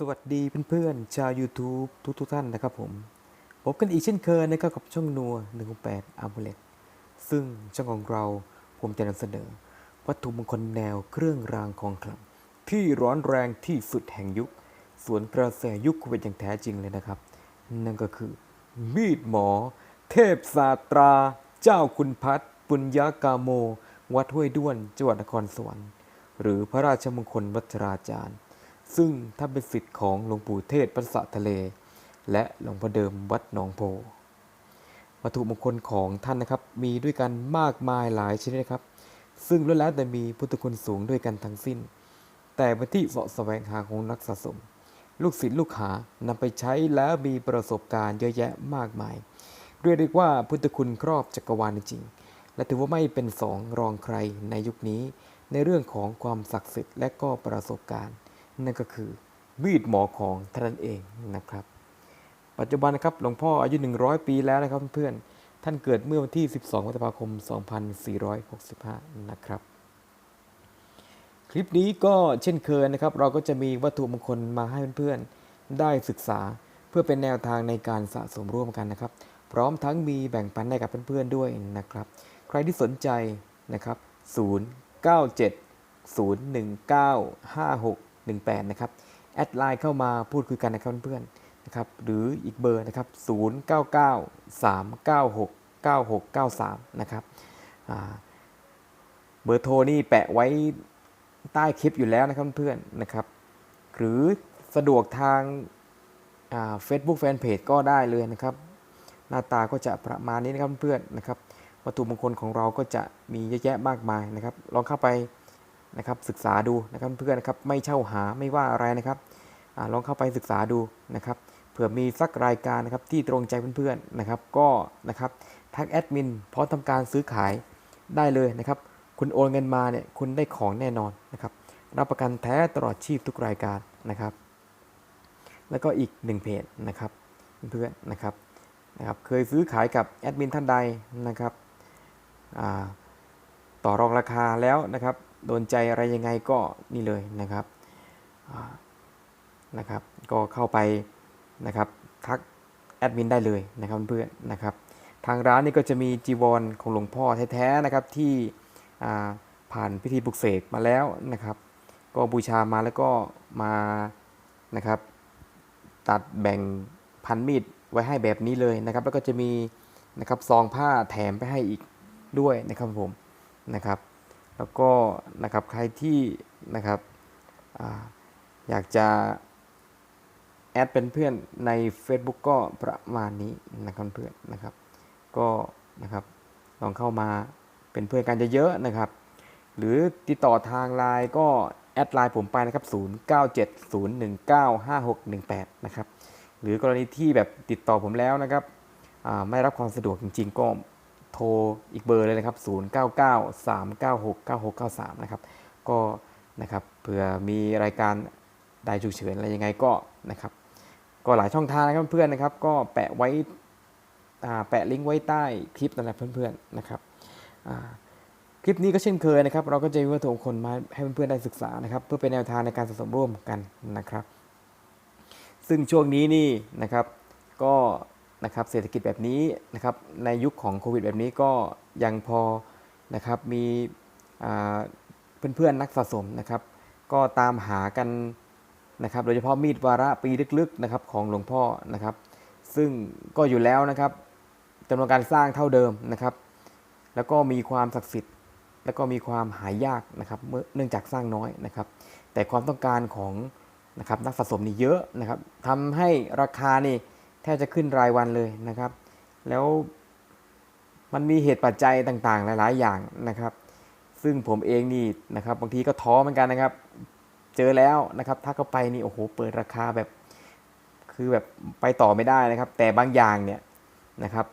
สวัสดีเพื่อนๆ ชาว YouTube ทุกทุกๆท่านนะครับผมพบกันอีกเช่นเคยนะครับกับช่องนัว168 a m u l e t ซึ่งช่องของเราผมจะนำเสนอ วัตถุมงคลแนวเครื่องรางของขลังที่ร้อนแรงที่สุดแห่งยุค สวนกระแสยุคโควิดอย่างแท้จริงเลยนะครับ นั่นก็คือ มีดหมอ เทพศาสตรา เจ้าคุณพัฒน์ปุญญากาโม วัดห้วยด้วนจังหวัดนครสวรรค์หรือพระราชมงคลวัชราจารย์ ซึ่งถ้านเป็นสิทธิ์ของหลวงปู่เทศพระสะทะเล และหลวงพ่อเดิมวัดหนองโพ วัตถุมงคลของท่านนะครับ มีด้วยกันมากมายหลายชนิดนะครับ ซึ่งล้วนแล้วแต่มีพุทธคุณสูงด้วยกันทั้งสิ้น แต่เป็นที่เสาะแสวงหาของนักสะสม ลูกศิษย์ลูกหานำไปใช้แล้วมีประสบการณ์เยอะแยะมากมาย เรียกได้ว่าพุทธคุณครอบจักรวาลจริง และถือว่าไม่เป็นสองรองใครในยุคนี้ ในเรื่องของความศักดิ์สิทธิ์และก็ประสบการณ์ นั่นก็คือมีดหมอของท่านเองนะครับ ปัจจุบันนะครับหลวงพ่ออายุ 100 ปีแล้วนะครับเพื่อนๆท่านเกิดเมื่อวันที่ 12พฤษภาคม 2465 นะครับ คลิปนี้ก็เช่นเคยนะครับ เราก็จะมีวัตถุมงคลมาให้เพื่อนๆได้ศึกษาเพื่อเป็นแนวทางในการสะสมร่วมกันนะครับ พร้อมทั้งมีแบ่งปันให้กับเพื่อนๆด้วยนะครับ ใครที่สนใจนะครับ 097 019 18 นะครับ แอดไลน์เข้ามาพูดคุยกันนะครับเพื่อนๆนะครับ หรืออีกเบอร์นะครับ 099 396 9693 นะครับเบอร์โทรนี่แปะไว้ใต้คลิปอยู่แล้วนะครับเพื่อนๆนะครับ หรือสะดวกทางเฟซบุ๊กแฟนเพจก็ได้เลยนะครับ หน้าตาก็จะประมาณนี้นะครับเพื่อนๆนะครับ วัตถุมงคลของเราก็จะมีเยอะแยะมากมายนะครับ ลองเข้าไป นะครับศึกษาดูนะครับเพื่อนนะครับไม่เช่าหาไม่ว่าอะไรนะครับอลองเข้าไปศึกษาดูนะครับเผื่อมีสักรายการนะครับที่ตรงใจเพื่อนๆนะครับก็นะครับทักแอดมินพร้อมทำการซื้อขายได้เลยนะครับคุณโอนเงินมาเนี่ยคุณได้ของแน่นอนนะครับรับประกันแท้ตลอดชีพทุกรายการนะครับ แล้วก็อีกหนึ่งเพจนะครับเพื่อนๆนะครับนะครับเคยซื้อขายกับแอดมินท่านใดนะครับต่อรองราคาแล้วนะครับ โดนใจอะไรยังไงก็นี่เลยนะครับนะครับ ก็เข้าไปนะครับทักแอดมินได้เลยนะครับเพื่อนนะครับ ทางร้านนี่ก็จะมีจีวรของหลวงพ่อแท้ๆนะครับที่ผ่านพิธีปลุกเสกมาแล้วนะครับ ก็บูชามาแล้วก็มานะครับ ตัดแบ่งพันมีดไว้ให้แบบนี้เลยนะครับ แล้วก็จะมีนะครับซองผ้าแถมไปให้อีกด้วยนะครับผมนะครับ แล้วก็นะครับใครที่นะครับออยากจะแอดเป็นเพื่อนใน Facebook ก็ประมาณนี้นะครับเพื่อนนะครับ ก็นะครับลองเข้ามาเป็นเพื่อนกันเยอะๆนะครับ หรือติดต่อทางไลน์ก็แอดไลน์ผมไปนะครับ 0970195618 นะครับ หรือกรณีที่แบบติดต่อผมแล้วนะครับ ไม่รับความสะดวกจริง ๆ ก็ โทรอีกเบอร์เลยนะครับ 0993969693 นะครับ ก็นะครับเผื่อมีรายการใดฉุกเฉินอะไรยังไงก็นะครับ ก็หลายช่องทางนะครับเพื่อนนะครับ ก็แปะไว้แปะลิงก์ไว้ใต้คลิปนั่นแหละเพื่อนๆนะครับคลิปนี้ก็เช่นเคยนะครับ เราก็จะมีวัตถุมงคลมาให้เพื่อนๆได้ศึกษานะครับ เพื่อเป็นแนวทางในการสะสมร่วมกันนะครับ ซึ่งช่วงนี้นี่นะครับ ก็ นะครับเศรษฐกิจแบบนี้นะครับในยุคของโควิดแบบนี้ก็ยังพอนะครับมีอ่าเพื่อนๆนักสะสมนะครับ ก็ตามหากันนะครับโดยเฉพาะมีดวาระปีลึกๆนะครับของหลวงพ่อนะครับ ซึ่งก็อยู่แล้วนะครับจำนวนการสร้างเท่าเดิมนะครับ แล้วก็มีความศักดิ์สิทธิ์ แล้วก็มีความหายากนะครับเมื่อเนื่องจากสร้างน้อยนะครับ แต่ความต้องการของนะครับนักสะสมนี่เยอะนะครับทำให้ราคานี่ บจะขึ้นรายวันเลยนะครับ แล้วมันมีเหตุปัจจัยต่างๆ หลาย ๆ อย่างนะครับ ซึ่งผมเองนี่นะครับบางทีก็ท้อเหมือนกันนะครับ เจอแล้วนะครับถ้าเข้าไปนี่โอ้โหเปิดราคาแบบ คือแบบไปต่อไม่ได้นะครับ แต่บางอย่างเนี่ยนะครับ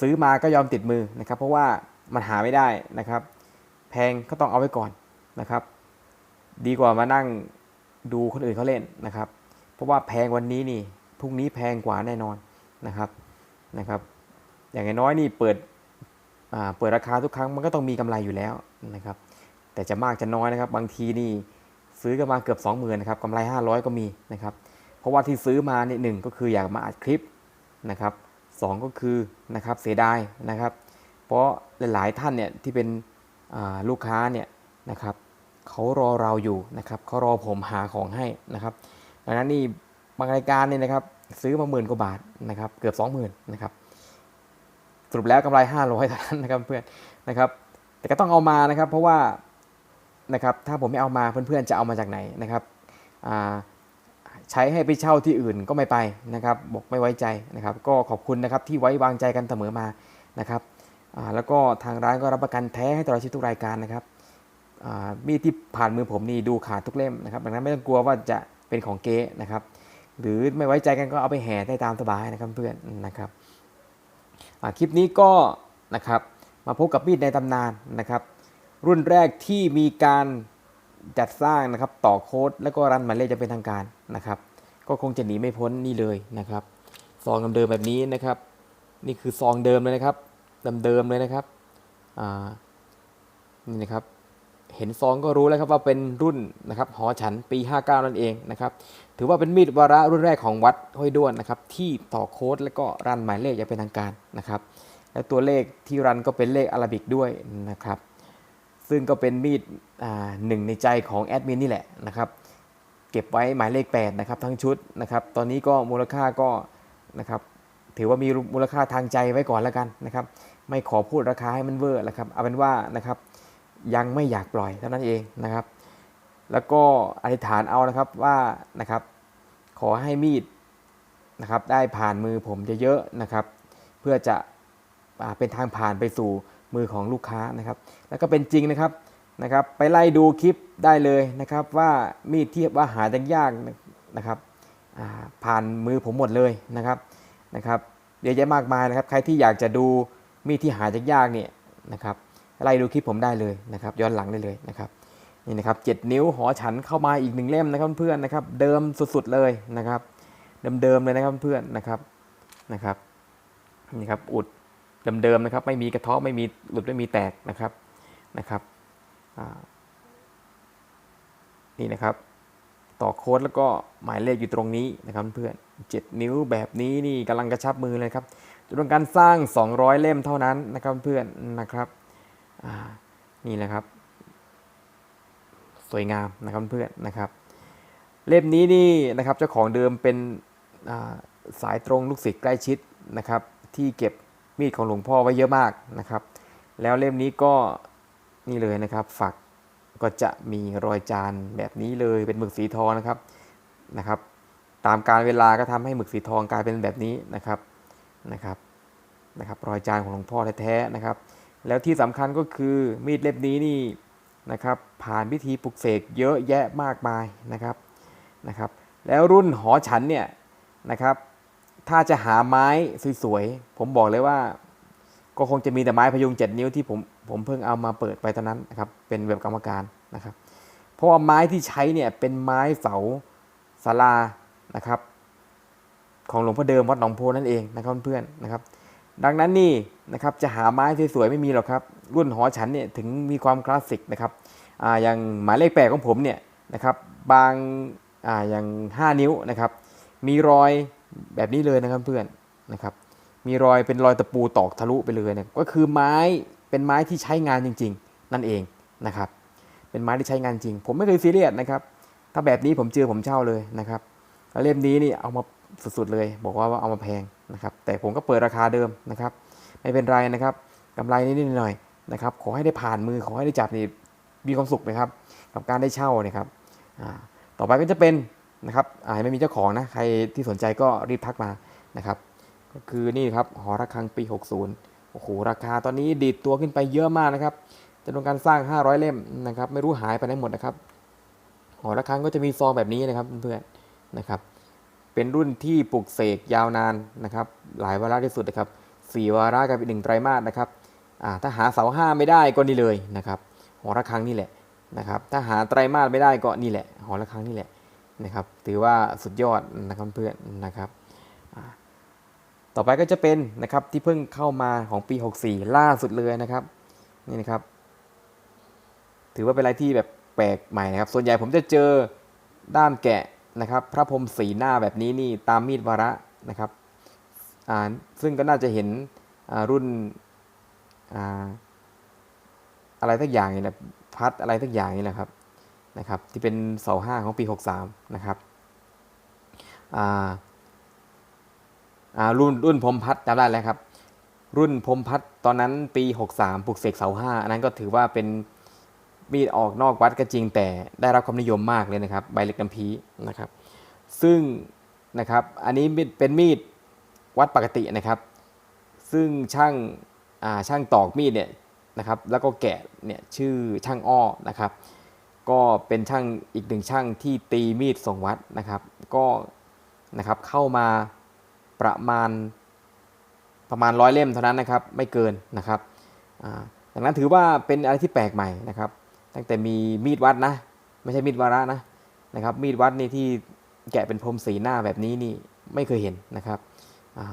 ซื้อมาก็ยอมติดมือนะครับ เพราะว่ามันหาไม่ได้นะครับ แพงก็ต้องเอาไว้ก่อนนะครับ ดีกว่ามานั่งดูคนอื่นเขาเล่นนะครับ เพราะว่าแพงวันนี้นี่ พรุ่งนี้แพงกว่าแน่นอนนะครับนะครับ อย่างน้อยนี่เปิดอ่าเปิดราคาทุกครั้งมันก็ต้องมีกำไรอยู่แล้วนะครับ แต่จะมากจะน้อยนะครับ บางทีนี่ซื้อกันมาเกือบ 20,000นะครับกำไร 500 ก็มีนะครับ เพราะว่าที่ซื้อมาเนี่ยหนึ่งก็คืออยากมาอัดคลิปนะครับสองก็คือนะครับเสียดายนะครับ เพราะหลายๆท่านเนี่ยที่เป็นอ่าลูกค้าเนี่ยนะครับเขารอเราอยู่นะครับเขารอผมหาของให้นะครับดังนั้นนี่ บางรายการเนี่ยนะครับซื้อมาหมื่นกว่าบาทนะครับเกือบ 20,000นะครับสรุปแล้วกำไร 500เท่านั้นนะครับเพื่อนนะครับแต่ก็ต้องเอามานะครับ เพราะว่านะครับถ้าผมไม่เอามาเพื่อนๆจะเอามาจากไหนนะครับใช้ให้ไปเช่าที่อื่นก็ไม่ไปนะครับบอกไม่ไว้ใจนะครับ ก็ขอบคุณนะครับที่ไว้วางใจกันเสมอมานะครับแล้วก็ทางร้านก็รับประกันแท้ให้ตลอดชีวิตทุกรายการนะครับมีดที่ผ่านมือผมนี่ดูขาดทุกเล่มนะครับดังนั้นไม่ต้องกลัวว่าจะเป็นของเก๊นะครับ หรือไม่ไว้ใจกันก็เอาไปแห่ได้ตามสบายนะครับเพื่อนนะครับคลิปนี้ก็นะครับมาพบกับมีดในตำนานนะครับ รุ่นแรกที่มีการจัดสร้างนะครับต่อโค้ดแล้วก็รันหมายเลขจะเป็นทางการนะครับ ก็คงจะหนีไม่พ้นนี่เลยนะครับซองเดิมแบบนี้นะครับ นี่คือซองเดิมเลยนะครับเดิมๆเลยนะครับนี่นะครับเห็นซองก็รู้แล้วครับว่าเป็นรุ่นนะครับหอฉันปี 59 นั่นเองนะครับ ถือว่าเป็นมีดวาระรุ่นแรกของวัดห้วยด้วนนะครับที่ต่อโค้ดแล้วก็รันหมายเลขอย่างเป็นทางการนะครับ และตัวเลขที่รันก็เป็นเลขอาราบิกด้วยนะครับ ซึ่งก็เป็นมีดหนึ่งในใจของแอดมินนี่แหละนะครับเก็บไว้หมายเลข8นะครับทั้งชุดนะครับ ตอนนี้ก็มูลค่าก็นะครับถือว่ามีมูลค่าทางใจไว้ก่อนแล้วกันนะครับ ไม่ขอพูดราคาให้มันเวอร์แล้วครับเอาเป็นว่านะครับยังไม่อยากปล่อยเท่านั้นเองนะครับ แล้วก็อธิษฐานเอานะครับว่านะครับ ขอให้มีดนะครับ ได้ผ่านมือผมเยอะๆนะครับ เพื่อจะอเป็นทางผ่านไปสู่มือของลูกค้านะครับ แล้วก็เป็นจริงนะครับนะครับ ไปไล่ดูคลิปได้เลยนะครับ ว่ามีดที่ว่าหายากนะครับผ่านมือผมหมดเลยนะครับนะครับเยอะแยะมากมายนะครับ ใครที่อยากจะดูมีดที่หายากๆเนี่ยนะครับไล่ดูคลิปผมได้เลยนะครับ ย้อนหลังได้เลยนะครับ นี่นะครับ7นิ้วหอฉันเข้ามาอีกหนึ่งเล่มนะครับเพื่อนนะครับ เดิมสุดๆเลยนะครับ เดิมๆเลยนะครับเพื่อนนะครับนะครับนี่ครับอุดเดิมๆนะครับ ไม่มีกระเทาะไม่มีหลุดไม่มีแตกนะครับนะครับนี่นะครับ ต่อโค้ดแล้วก็หมายเลขอยู่ตรงนี้นะครับเพื่อน7นิ้วแบบนี้นี่กำลังกระชับมือเลยครับจำนวนการสร้าง 200 เล่มเท่านั้นนะครับเพื่อนนะครับนี่แหละครับ สวยงามนะครับเพื่อนนะครับ เล่มนี้นี่นะครับเจ้าของเดิมเป็นสายตรงลูกศิษย์ใกล้ชิดนะครับ ที่เก็บมีดของหลวงพ่อไว้เยอะมากนะครับ แล้วเล่มนี้ก็นี่เลยนะครับ ฝักก็จะมีรอยจานแบบนี้เลยเป็นหมึกสีทองนะครับนะครับ ตามการเวลาก็ทำให้หมึกสีทองกลายเป็นแบบนี้นะครับนะครับนะครับ รอยจานของหลวงพ่อแท้ๆนะครับ แล้วที่สำคัญก็คือมีดเล่มนี้นี่ นะครับผ่านพิธีปลุกเสกเยอะแยะมากมายนะครับนะครับ แล้วรุ่นหอฉันเนี่ยนะครับถ้าจะหาไม้สวยๆผมบอกเลยว่า ก็คงจะมีแต่ไม้พยุง 7 นิ้วที่ผมผมเพิ่งเอามาเปิดไปตอนนั้นนะครับเป็นแบบกรรมการนะครับ เพราะว่าไม้ที่ใช้เนี่ยเป็นไม้เสาศาลานะครับ ของหลวงพ่อเดิมวัดหนองโพนั่นเองนะครับเพื่อนๆนะครับ ดังนั้นนี่ นะครับจะหาไม้สวยๆไม่มีหรอกครับ รุ่นหอฉันเนี่ยถึงมีความคลาสสิกนะครับอ่าอย่างหมายเลขแปดของผมเนี่ยนะครับบางอ่าอย่าง 5 นิ้วนะครับ มีรอยแบบนี้เลยนะครับเพื่อนนะครับ มีรอยเป็นรอยตะปูตอกทะลุไปเลยเนี่ยก็คือไม้เป็นไม้ที่ใช้งานจริง ๆ นั่นเองนะครับ เป็นไม้ที่ใช้งานจริง ผมไม่เคยซีเรียสนะครับ ถ้าแบบนี้ผมเจอผมเช่าเลยนะครับแล้วเล่มนี้นี่เอามาสุดๆเลย บอกว่าเอามาแพงนะครับ แต่ผมก็เปิดราคาเดิมนะครับ ไม่เป็นไรนะครับกำไรนิดหน่อยนะครับ ขอให้ได้ผ่านมือขอให้ได้จับนี่มีความสุขนะครับ กับการได้เช่านี่ยครับต่อไปก็จะเป็นนะครับอ่าไม่มีเจ้าของนะ ใครที่สนใจก็รีบทักมานะครับ ก็คือนี่ครับหอระฆังปี 60 โอ้โห ราคาตอนนี้ดีดตัวขึ้นไปเยอะมากนะครับจำนวนการสร้าง 500 เล่มนะครับ ไม่รู้หายไปไหนหมดนะครับ หอระฆังก็จะมีซองแบบนี้นะครับเพื่อนๆนะครับ เป็นรุ่นที่ปลูกเสกยาวนานนะครับ หลายวาระที่สุดนะครับ สี่วาระกับอีกหนึ่งไตรมาสนะครับถ้าหาเสาห้าไม่ได้ก็นี่เลยนะครับหอระฆังนี่แหละนะครับถ้าหาไตรมาสไม่ได้ก็นี่แหละหอระฆังนี่แหละนะครับถือว่าสุดยอดนะครับเพื่อนนะครับต่อไปก็จะเป็นนะครับที่เพิ่งเข้ามาของปี 64 ล่าสุดเลยนะครับนี่นะครับ ถือว่าเป็นอะไรที่แบบแปลกใหม่นะครับ ส่วนใหญ่ผมจะเจอด้ามแกะนะครับ พระพรหมสีหน้าแบบนี้นี่ตามมีดวาระนะครับ ซึ่งก็น่าจะเห็นรุ่นอะไรทักอย่างนี่แหละพัดอะไรทักอย่างนี่แหละครับนะครับ ที่เป็นเสาห้าของปี 63 นะครับรุ่นรุ่นพรมพัดจำได้แล้วครับ รุ่นพรมพัดตอนนั้นปี 63ปลุกเสกเสาห้าอันนั้นก็ถือว่าเป็นมีดออกนอกวัดก็จริงแต่ได้รับความนิยมมากเลยนะครับ ใบเล็กน้ำพีนะครับ ซึ่งนะครับอันนี้เป็นมีด วัดปกตินะครับ ซึ่งช่างาช่างตอกมีดเนี่ยนะครับแล้วก็แกะเนี่ยชื่อช่างอ้อนะครับ ก็เป็นช่างอีกหนึ่งช่างที่ตีมีดส่งวัดนะครับ ก็นะครับเข้ามาประมาณประมาณร้อยเล่มเท่านั้นนะครับไม่เกินนะครับดังนั้นถือว่าเป็นอะไรที่แปลกใหม่นะครับ ตั้งแต่มีมีดวัดนะ ไม่ใช่มีดวาระนะนะครับ มีดวัดนี่ที่แกะเป็นพรมสีหน้าแบบนี้นี่ไม่เคยเห็นนะครับ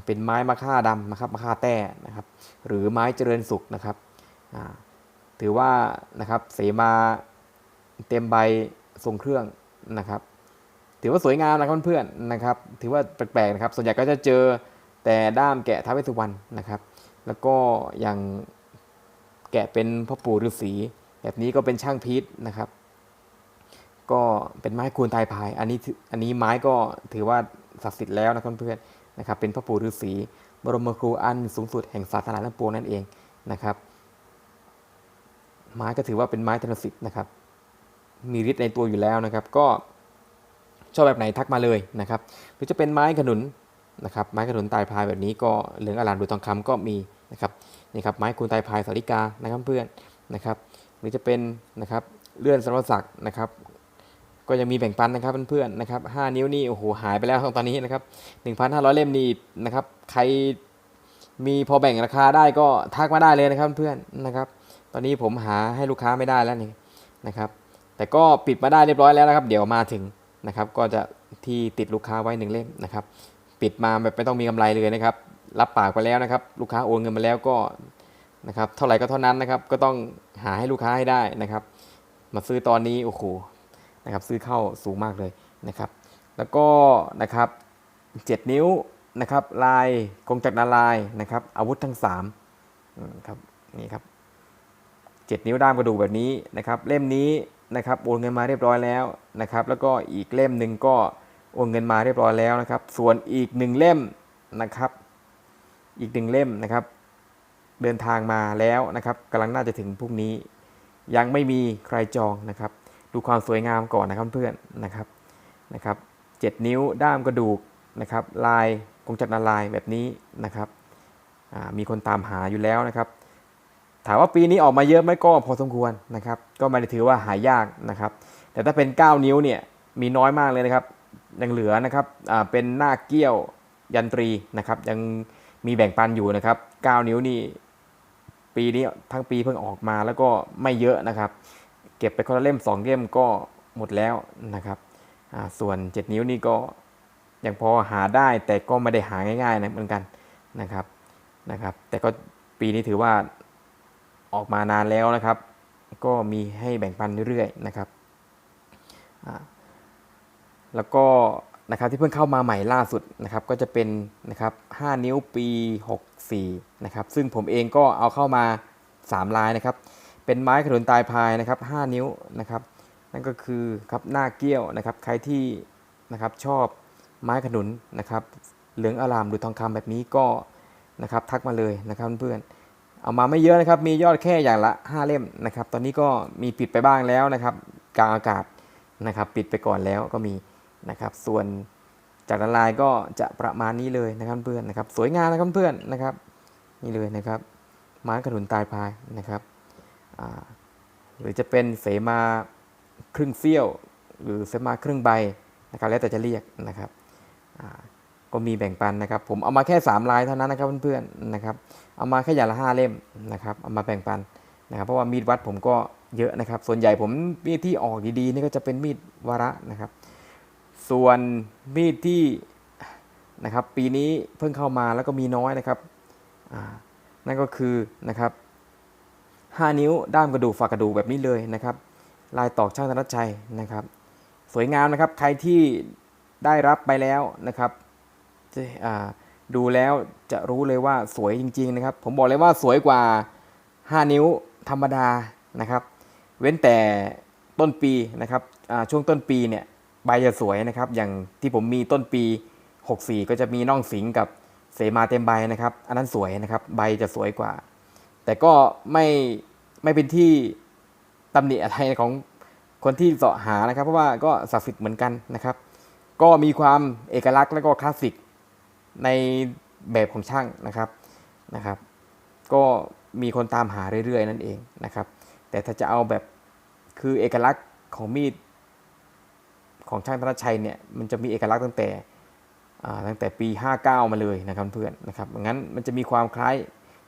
เป็นไม้มะค่าดำนะครับมะค่าแต้นะครับ หรือไม้เจริญสุขนะครับถือว่านะครับเสมาเต็มใบทรงเครื่องนะครับ ถือว่าสวยงามนะครับเพื่อนๆนะครับ ถือว่าแปลกๆนะครับ ส่วนใหญ่ก็จะเจอแต่ด้ามแกะท้าวเวสสุวรรณนะครับ แล้วก็อย่างแกะเป็นพ่อปู่ฤาษีแบบนี้ก็เป็นช่างพีชนะครับ ก็เป็นไม้คูณตายพาย อันนี้อันนี้ไม้ก็ถือว่าศักดิ์สิทธิ์แล้วนะครับเพื่อน นะครับเป็นพ่อปู่ฤาษีบรมครูอันสูงสุดแห่งศาสนาทั้งปวงนั่นเองนะครับไม้ก็ถือว่าเป็นไม้ธนสิทธิ์นะครับ มีฤทธิ์ในตัวอยู่แล้วนะครับ ก็ชอบแบบไหนทักมาเลยนะครับ หรือจะเป็นไม้ขนุนนะครับ ไม้ขนุนตายพายแบบนี้ก็เหลืองอลามดูทองคำก็มีนะครับนี่ครับไม้คูณตายพายสาริกานะครับเพื่อนนะครับ หรือจะเป็นนะครับเลื่อนสรศักดิ์นะครับ ก็ยังมีแบ่งปันนะครับเพื่อนๆนะครับ5นิ้วนี่โอ้โหหายไปแล้วตอนนี้นะครับ1,500 เล่มนี่นะครับใครมีพอแบ่งราคาได้ก็ทักมาได้เลยนะครับเพื่อนนะครับ ตอนนี้ผมหาให้ลูกค้าไม่ได้แล้วนี่นะครับ แต่ก็ปิดมาได้เรียบร้อยแล้วนะครับ เดี๋ยวมาถึงนะครับ ก็จะที่ติดลูกค้าไว้หนึ่งเล่มนะครับ ปิดมาแบบไม่ต้องมีกำไรเลยนะครับ รับปากไปแล้วนะครับ ลูกค้าโอนเงินมาแล้วก็นะครับ เท่าไหร่ก็เท่านั้นนะครับ ก็ต้องหาให้ลูกค้าให้ได้นะครับ มาซื้อตอนนี้โอ้โห นะครับซื้อเข้าสูงมากเลยนะครับ แล้วก็นะครับ 7 นิ้วนะครับลายกงจักรนาลายนะครับอาวุธทั้ง3ครับนี่ครับ7นิ้วด้ามกระดูกแบบนี้นะครับ เล่มนี้นะครับโอนเงินมาเรียบร้อยแล้วนะครับ แล้วก็อีกเล่มหนึ่งก็โอนเงินมาเรียบร้อยแล้วนะครับ ส่วนอีกหนึ่งเล่มนะครับ อีกหนึ่งเล่มนะครับ เดินทางมาแล้วนะครับกำลังน่าจะถึงพรุ่งนี้ ยังไม่มีใครจองนะครับ ดูความสวยงามก่อนนะครับเพื่อนนะครับนะครับเจ็ดนิ้วด้ามกระดูกนะครับลายกงจักรนาลายแบบนี้นะครับมีคนตามหาอยู่แล้วนะครับ ถามว่าปีนี้ออกมาเยอะไหมก็พอสมควรนะครับ ก็ไม่ได้ถือว่าหายากนะครับ แต่ถ้าเป็น 9 นิ้วเนี่ยมีน้อยมากเลยนะครับยังเหลือนะครับเป็นหน้าเกี้ยวยันตรีนะครับ ยังมีแบ่งปันอยู่นะครับ 9 นิ้วนี่ปีนี้ทั้งปีเพิ่งออกมาแล้วก็ไม่เยอะนะครับ เก็บไปคนละเล่ม2เล่มก็หมดแล้วนะครับอ่าส่วน 7 นิ้วนี่ก็ยังพอหาได้แต่ก็ไม่ได้หาง่ายๆนะเหมือนกันนะครับนะครับ แต่ก็ปีนี้ถือว่าออกมานานแล้วนะครับ ก็มีให้แบ่งปันเรื่อยๆนะครับแล้วก็นะครับที่เพิ่งเข้ามาใหม่ล่าสุดนะครับก็จะเป็นนะครับ5นิ้วปี 64นะครับซึ่งผมเองก็เอาเข้ามา 3 ลายนะครับ เป็นไม้ขนุนตายพายนะครับ 5 นิ้วนะครับ นั่นก็คือครับหน้าเกี้ยวนะครับ ใครที่นะครับชอบไม้ขนุนนะครับ เหลืองอารามดูทองคำแบบนี้ก็นะครับทักมาเลยนะครับเพื่อนเอามาไม่เยอะนะครับ มียอดแค่อย่างละ 5 เล่มนะครับ ตอนนี้ก็มีปิดไปบ้างแล้วนะครับกลางอากาศนะครับ ปิดไปก่อนแล้วก็มีนะครับ ส่วนจากละลายก็จะประมาณนี้เลยนะครับเพื่อนนะครับ สวยงามนะครับเพื่อนนะครับ นี่เลยนะครับไม้ขนุนตายพายนะครับ หรือจะเป็นเสมาครึ่งเสี้ยว หรือเสมาครึ่งใบนะครับแล้วแต่จะเรียกนะครับก็มีแบ่งปันนะครับ ผมเอามาแค่ 3 ลายเท่านั้นนะครับเพื่อนๆนะครับ เอามาแค่อย่างละห้าเล่มนะครับเอามาแบ่งปันนะครับ เพราะว่ามีดวัดผมก็เยอะนะครับ ส่วนใหญ่ผมมีดที่ออกดีๆนี่ก็จะเป็นมีดวระนะครับ ส่วนมีดที่นะครับปีนี้เพิ่งเข้ามาแล้วก็มีน้อยนะครับนั่นก็คือนะครับ 5 นิ้วด้ามกระดูกฝากกระดูกแบบนี้เลยนะครับลายตอกช่างธนชัยนะครับ สวยงามนะครับใครที่ได้รับไปแล้วนะครับดูแล้วจะรู้เลยว่าสวยจริง ๆ นะครับ ผมบอกเลยว่าสวยกว่า 5 นิ้วธรรมดานะครับ เว้นแต่ต้นปีนะครับช่วงต้นปีเนี่ยใบจะสวยนะครับ อย่างที่ผมมีต้นปี 64 ก็จะมีน่องสิงกับเสมาเต็มใบนะครับ อันนั้นสวยนะครับ ใบจะสวยกว่า แต่ก็ไม่ไม่เป็นที่ตำหนิอะไรของคนที่เสาะหานะครับ เพราะว่าก็ศักดิ์สิทธิ์เหมือนกันนะครับ ก็มีความเอกลักษณ์และก็คลาสสิกในแบบของช่างนะครับนะครับ ก็มีคนตามหาเรื่อยๆ นั่นเองนะครับ แต่ถ้าจะเอาแบบคือเอกลักษณ์ของมีดของช่างธนชัยเนี่ยมันจะมีเอกลักษณ์ตั้งแต่อ่าตั้งแต่ปี 59 มาเลยนะครับเพื่อนนะครับงั้นมันจะมีความคล้าย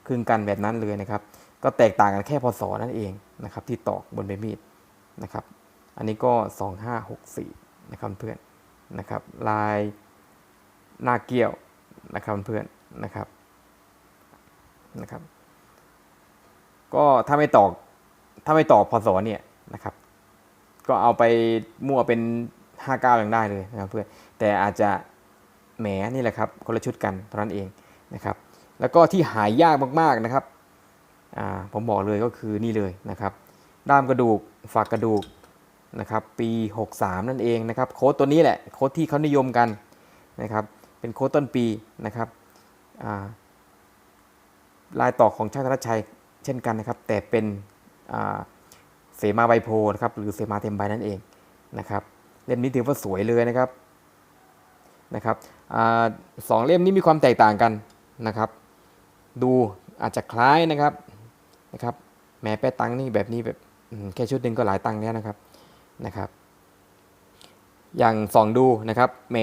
คลึงกันแบบนั้นเลยนะครับ ก็แตกต่างกันแค่พศนั่นเองนะครับ ที่ตอกบนใบมีดนะครับ อันนี้ก็ 2564 นะครับเพื่อนนะครับ ลายหน้าเกี้ยวนะครับเพื่อนนะครับนะครับ ก็ถ้าไม่ตอกถ้าไม่ตอกพศเนี่ยนะครับ ก็เอาไปมั่วเป็น 59ยังได้เลยนะครับเพื่อนแต่อาจจะแหมนี่แหละครับคนละชุดกันเท่านั้นเองนะครับ แล้วก็ที่หายยากมากๆนะครับผมบอกเลยก็คือนี่เลยนะครับ ด้ามกระดูกฝักกระดูกนะครับ ปี 63 นั่นเองนะครับ โค้ดตัวนี้แหละโค้ดที่เขานิยมกันนะครับ เป็นโค้ดต้นปีนะครับาลายต่อของช่างธนชัยเช่นกันนะครับ แต่เป็นเสมาใบโพนะครับหรือเสมาเต็มใบนั่นเองนะครับเล่มนี้ถือว่าสวยเลยนะครับนะครับอสองเล่มนี้มีความแตกต่างกันนะครับ ดูอาจจะคล้ายนะครับนะครับแม้แป้ตังนี่แบบนี้แบบแค่ชุดหนึ่งก็หลายตังแล้วนะครับนะครับ อย่างสองดูนะครับแหม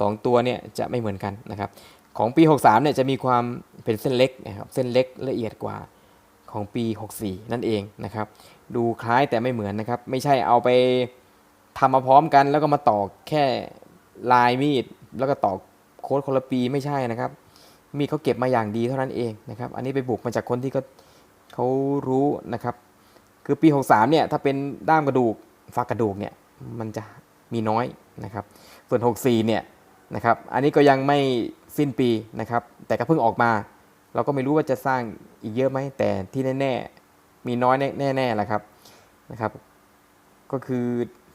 สองตัวเนี่ยจะไม่เหมือนกันนะครับ ของปี 63เนี่ยจะมีความเป็นเส้นเล็กนะครับเส้นเล็กละเอียดกว่าของปี 64 นั่นเองนะครับ ดูคล้ายแต่ไม่เหมือนนะครับ ไม่ใช่เอาไปทำมาพร้อมกัน แล้วก็มาต่อแค่ลายมีด แล้วก็ต่อโค้ดคนละปีไม่ใช่นะครับ มีดเขาเก็บมาอย่างดีเท่านั้นเองนะครับ อันนี้ไปบุกมาจากคนที่เขาเขารู้นะครับ คือปี 63เนี่ยถ้าเป็นด้ามกระดูกฝักกระดูกเนี่ยมันจะมีน้อยนะครับ ส่วน 64เนี่ยนะครับ อันนี้ก็ยังไม่สิ้นปีนะครับ แต่ก็เพิ่งออกมา เราก็ไม่รู้ว่าจะสร้างอีกเยอะไหมแต่ที่แน่ๆมีน้อยแน่ๆแหละครับนะครับ ก็คือ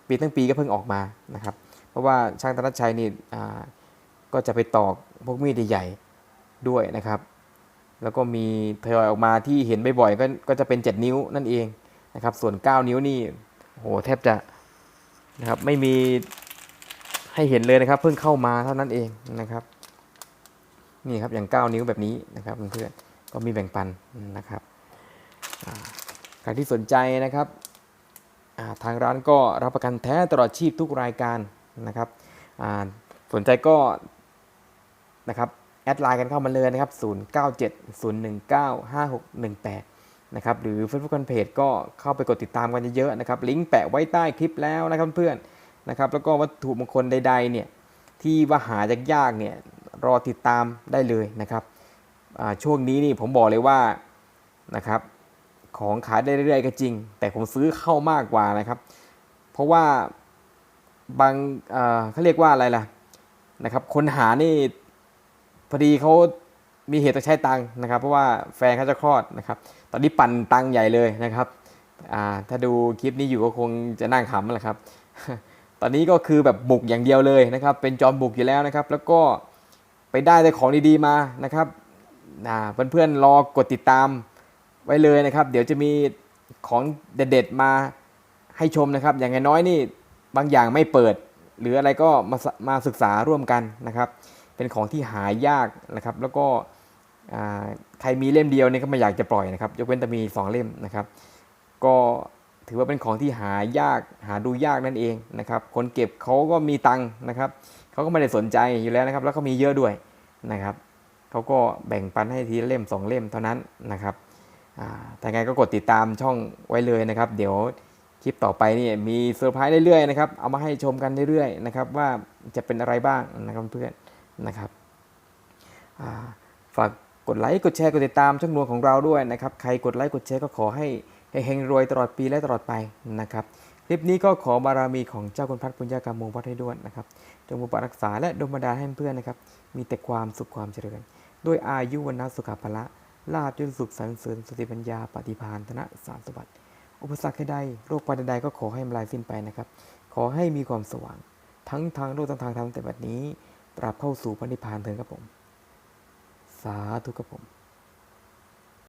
ปีทั้งปีก็เพิ่งออกมานะครับ เพราะว่าช่างธนชัยนี่อ่าก็จะไปตอกพวกมีดใหญ่ ด้วยนะครับ แล้วก็มีทยอยออกมาที่เห็นบ่อยๆก็ก็จะเป็น 7 นิ้วนั่นเองนะครับ ส่วน 9 นิ้วนี่โหแทบจะนะครับไม่มีให้เห็นเลยนะครับ เพิ่งเข้ามาเท่านั้นเองนะครับนี่ครับอย่าง 9 นิ้วแบบนี้นะครับเพื่อนๆก็มีแบ่งปันนะครับใครที่สนใจนะครับาทางร้านก็รับประกันแท้ตลอดชีพทุกรายการนะครับสนใจก็นะครับ แอดไลน์กันเข้ามาเลยนะครับ 0970195618 นะครับ หรือ Facebook Fanpage ก็เข้าไปกดติดตามกันเยอะๆนะครับ ลิงก์แปะไว้ใต้คลิปแล้วนะครับเพื่อนนะครับ แล้วก็วัตถุมงคลใดๆ เนี่ย ที่ว่าหายากๆ เนี่ย รอติดตามได้เลยนะครับ ช่วงนี้นี่ผมบอกเลยว่า นะครับ ของขายได้เรื่อยๆ ก็จริง แต่ผมซื้อเข้ามากกว่านะครับ เพราะว่าบางเขาเรียกว่าอะไรล่ะ นะครับ คนหานี่ พอดีเขามีเหตุต้องใช้ตังค์นะครับ เพราะว่าแฟนเขาจะคลอดนะครับ ตอนนี้ปั่นตังค์ใหญ่เลยนะครับถ้าดูคลิปนี้อยู่ก็คงจะนั่งขำแหละครับ ตอนนี้ก็คือแบบบุกอย่างเดียวเลยนะครับ เป็นจอมบุกอยู่แล้วนะครับ แล้วก็ไปได้แต่ของดีๆมานะครับเพื่อนๆรอกดติดตามไว้เลยนะครับ เดี๋ยวจะมีของเด็ดๆมาให้ชมนะครับ อย่างน้อยนี่บางอย่างไม่เปิด หรืออะไรก็มามาศึกษาร่วมกันนะครับ เป็นของที่หายากนะครับ แล้วก็ใครมีเล่มเดียวเนี่ยก็ไม่อยากจะปล่อยนะครับ ยกเว้นแต่มีสองเล่มนะครับ ก็ถือว่าเป็นของที่หายากหาดูยากนั่นเองนะครับ คนเก็บเขาก็มีตังค์นะครับเขาก็ไม่ได้สนใจอยู่แล้วนะครับ แล้วก็มีเยอะด้วยนะครับเขาก็แบ่งปันให้ทีละเล่มสองเล่มเท่านั้นนะครับอ่าแต่ไงก็กดติดตามช่องไว้เลยนะครับ เดี๋ยวคลิปต่อไปนี่มีเซอร์ไพรส์เรื่อยๆนะครับ เอามาให้ชมกันเรื่อยๆนะครับว่าจะเป็นอะไรบ้างนะครับเพื่อน นะครับฝากกดไลค์กดแชร์กดติดตามช่องนวลของเราด้วยนะครับ ใครกดไลค์กดแชร์ก็ขอให้เฮงรวยตลอดปีและตลอดไปนะครับคลิปนี้ก็ขอบารมีของเจ้าคุณพัฒปุญญากรรมโมวัดให้ด้วยนะครับจงปกปักรักษาและดลบันดาลให้เพื่อนนะครับ มีแต่ความสุขความเจริญ ด้วยอายุวันนะสุขภละลาบยศสุขสรรเสริญสติปัญญาปฏิภาณธนสารสมบัติอุปสรรคใดโรคภัยใดก็ขอให้มันลายสิ้นไปนะครับ ขอให้มีความสว่าง ทั้งทางโลกทั้งทางธรรมแต่บัดนี้ ตราบเข้าสู่พระนิพพานเถิดครับผม สาธุครับผม